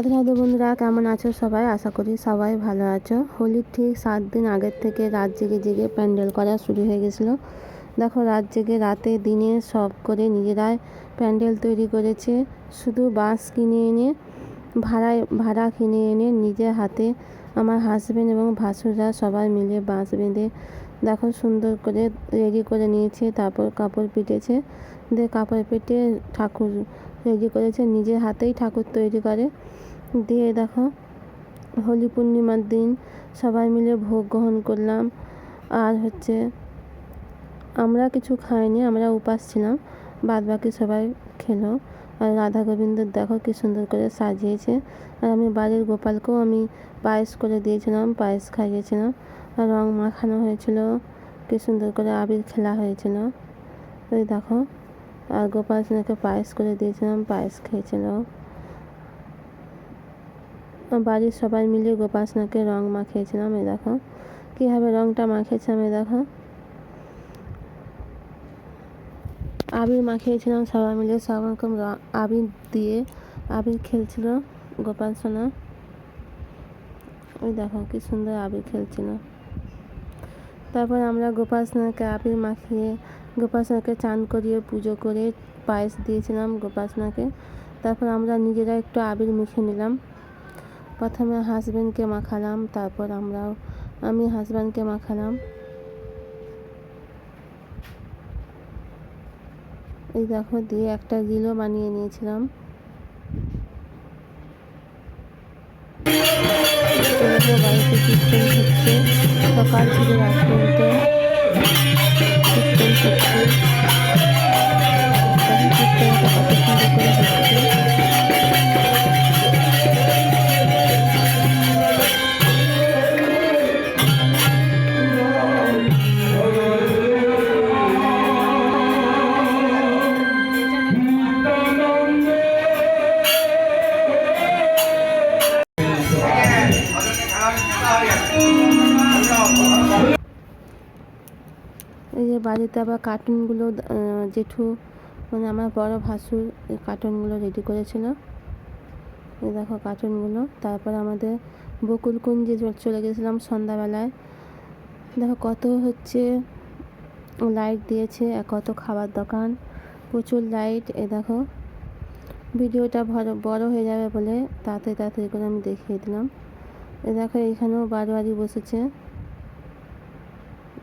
রাধে রাধে বন্ধুরা, কেমন আছো সবাই? আশা করি সবাই ভালো আছো। হোলির ঠিক সাত দিন আগের থেকে রাত জেগে জেগে প্যান্ডেল করা শুরু হয়ে গেছিল। দেখো, রাত জেগে রাতে দিনে সব করে নিজেরাই প্যান্ডেল তৈরি করেছে। শুধু বাঁশ কিনে এনে, ভাড়ায়, ভাড়া কিনে এনে নিজের হাতে আমার হাজবেন্ড এবং ভাসুররা সবাই মিলে বাঁশ বেঁধে, দেখো, সুন্দর করে রেডি করে নিয়েছে, তারপর কাপড় পিটেছে। দিয়ে কাপড় পেটে ঠাকুর রেডি করেছে, নিজের হাতেই ঠাকুর তৈরি করে। দিয়ে দেখো, হোলি পূর্ণিমার দিন সবাই মিলে ভোগ গ্রহণ করলাম। আর হচ্ছে, আমরা কিছু খাইনি, আমরা উপাস ছিলাম বাদ বাকি সবাই খেলো। আর রাধা গোবিন্দর দেখো কি সুন্দর করে সাজিয়েছে। আর আমি বাড়ির গোপালকেও আমি পায়েস করে দিয়েছিলাম, পায়েস খাইয়েছিলাম। আর রং মাখানো হয়েছিল, কি সুন্দর করে আবির খেলা হয়েছিল। ওই দেখো, আর গোপাল সোনাকে পায়েস করে দিয়েছিলাম, পায়েস খেয়েছিল। বাড়ির সবাই মিলে গোপাসনাকে রং মাখিয়েছিলাম, এই দেখো। কীভাবে রংটা মাখিয়েছিলাম, এই দেখো। আবির মাখিয়েছিলাম, সবাই মিলে সব রকম রং আবির দিয়ে আবির খেলছিল গোপাল সোনা। ওই দেখো, কি সুন্দর আবির খেলছিল। তারপর আমরা গোপাল সোনাকে আবির মাখিয়ে গোপাসনাকে চান করিয়ে, পুজো করে পায়েস দিয়েছিলাম গোপাসনাকে তারপর আমরা নিজেরা একটু আবির মেখে নিলাম। প্রথমে হাজব্যান্ডকে মাখালাম, তারপর আমরাও, আমি হাজব্যান্ডকে মাখালাম। এই দেখো, দিয়ে একটা গিলো বানিয়ে নিয়েছিলাম। বাড়িতে সকাল থেকে রাত পর্যন্ত বাড়িতে আবার কার্টুনগুলো জেঠু মানে আমার বড় ভাসুর, এই কার্টুনগুলো রেডি করেছিল। দেখো কার্টুনগুলো তারপর আমাদের বকুলকুঞ্জে চলে গেছিলাম সন্ধ্যাবেলায়। দেখো কত হচ্ছে লাইট দিয়েছে কত খাবার দোকান, প্রচুর লাইট এ দেখো। ভিডিওটা বড় বড় হয়ে যাবে বলে তাড়াতাড়ি তাড়াতাড়ি করে আমি দেখিয়ে দিলাম। এ দেখো এখানেও বারোয়ারি বসেছে।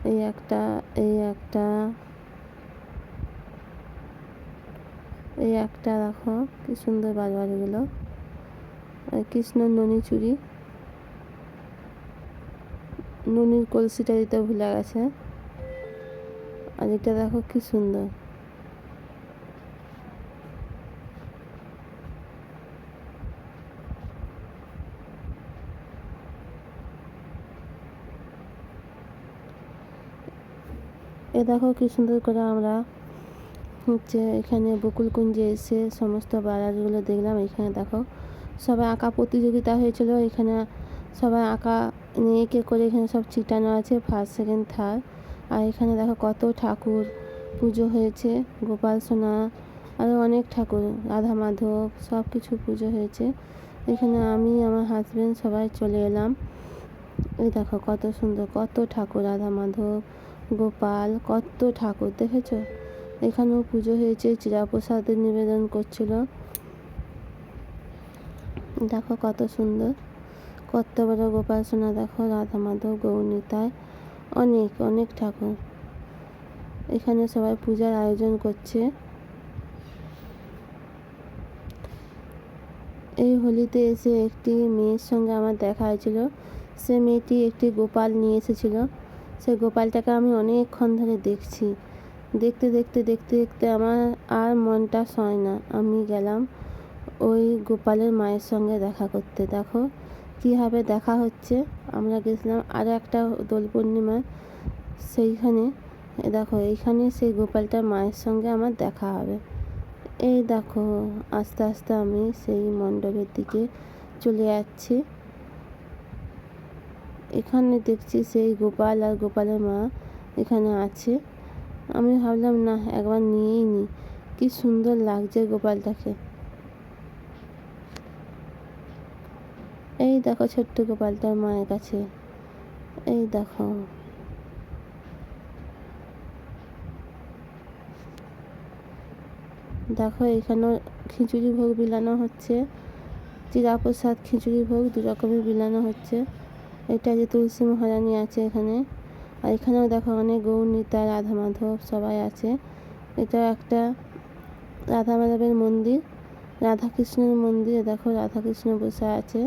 এই একটা এই একটা এই একটা দেখো, কি সুন্দর বাজবাজগুলো। কৃষ্ণ ননি চুরি। নুনির কলসিটা দিতে ভুলে গেছে। আর এটা দেখো কি সুন্দর। এ দেখো কি সুন্দর করে আমরা হচ্ছে এখানে বকুলকুঞ্জে এসে সমস্ত বাড়ারিগুলো দেখলাম, এখানে দেখো সবাই আঁকা প্রতিযোগিতা হয়েছিল, এখানে সবাই আঁকা নিয়ে কে করে এখানে সব ছিটানো আছে ফার্স্ট সেকেন্ড থার্ড আর এখানে দেখো কত ঠাকুর পুজো হয়েছে, গোপাল সোনা আরও অনেক ঠাকুর, রাধা মাধব, সব কিছু পুজো হয়েছে। এখানে আমি, আমার হাজব্যান্ড সবাই চলে এলাম। এই দেখো কত সুন্দর, কত ঠাকুর, রাধা মাধব গোপাল কত ঠাকুর দেখেছ? এখানেও পুজো হয়েছে চিরাপ্রসাদের নিবেদন করছিল। দেখো কত সুন্দর। কত বড় গোপাল সোনা, দেখো রাধা মাধব গৌনিতায় অনেক অনেক ঠাকুর। এখানে সবাই পূজার আয়োজন করছে। এই হোলিতে এসে একটি মেয়ের সঙ্গে আমার দেখা হয়েছিল। সে মেয়েটি একটি গোপাল নিয়ে এসেছিল। সেই গোপালটাকে আমি অনেকক্ষণ ধরে দেখছি। দেখতে দেখতে দেখতে দেখতে আমার আর মনটা সয় না। আমি গেলাম ওই গোপালের মায়ের সঙ্গে দেখা করতে। দেখো কীভাবে দেখা হচ্ছে। আমরা গেছিলাম আরও একটা দোল পূর্ণিমায় সেইখানে। দেখো, এইখানে সেই গোপালটার মায়ের সঙ্গে আমার দেখা হবে। এই দেখো, আস্তে আস্তে আমি সেই মণ্ডপের দিকে চলে যাচ্ছি। এখানে দেখছি সেই গোপাল আর গোপালের মা এখানে আছে। আমি ভাবলাম, না, একবার নিয়েই নি। কি সুন্দর লাগছে গোপালটাকে। এই দেখো ছোট্ট গোপালটার মায়ের কাছে। এই দেখো। দেখো, এখানেও খিচুড়ি ভোগ বিলানো হচ্ছে। চিরাপ্রসাদ খিচুড়ি ভোগ দু রকমের বিলানো হচ্ছে। এটা যে তুলসী মহারানী আছে এখানে। আর এখানেও দেখো অনেক গৌরনীতা রাধা মাধব সবাই আছে। এটা একটা রাধা মাধবের মন্দির রাধা কৃষ্ণের মন্দিরে দেখো রাধা কৃষ্ণ বসে আছে।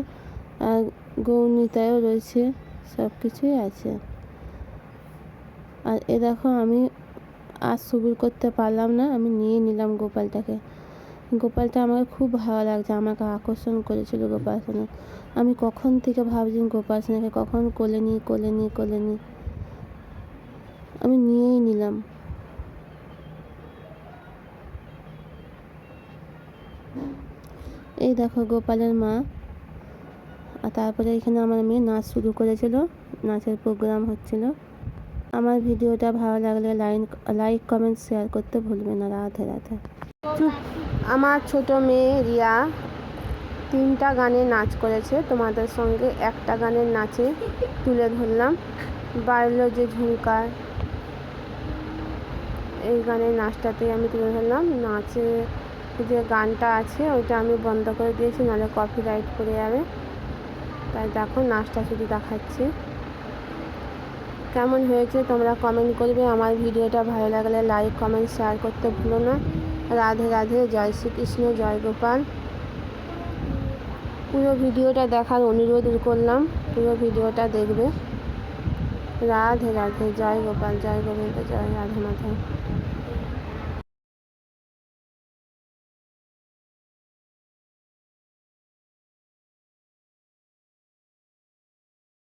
আর গৌরনীতায়ও রয়েছে সব কিছুই আছে। আর এ দেখো আমি আর সবুর করতে পারলাম না, আমি নিয়ে নিলাম গোপালটাকে। গোপালটা আমাকে খুব ভালো লাগছে, আমাকে আকর্ষণ করেছিল গোপাল আমি কখন থেকে ভাবছি গোপাল সোনাকে কখন কোলে নিই কোলে নিই কোলে নিই আমি নিয়েই নিলাম। এই দেখো গোপালের মা। আর তারপরে এখানে আমার মেয়ে নাচ শুরু করেছিল, নাচের প্রোগ্রাম হচ্ছিল। আমার ভিডিওটা ভালো লাগলে লাইন, লাইক, কমেন্ট, শেয়ার করতে ভুলবেন না। রাধে রাধে। আমার ছোট মেয়ে রিয়া তিনটা গানে নাচ করেছে। তোমাদের সঙ্গে একটা গানের নাচে তুলে ধরলাম। বাড়লো যে ঝুমকার, এই গানের নাচটাতেই আমি তুলে ধরলাম। নাচে যে গানটা আছে, ওইটা আমি বন্ধ করে দিয়েছি, নাহলে কপিরাইট করে যাবে। তাই দেখো, নাচটা শুধু দেখাচ্ছি। কেমন হয়েছে তোমরা কমেন্ট করবে। আমার ভিডিওটা ভালো লাগলে লাইক কমেন্ট শেয়ার করতে ভুলো না। রাধে রাধে, জয় শ্রীকৃষ্ণ, জয় গোপাল। পুরো ভিডিওটা দেখার অনুরোধ করলাম। পুরো ভিডিওটা দেখবে। রাধে রাধে, জয় গোপাল, জয় গোবিন্দ, জয় রাধে মাধব।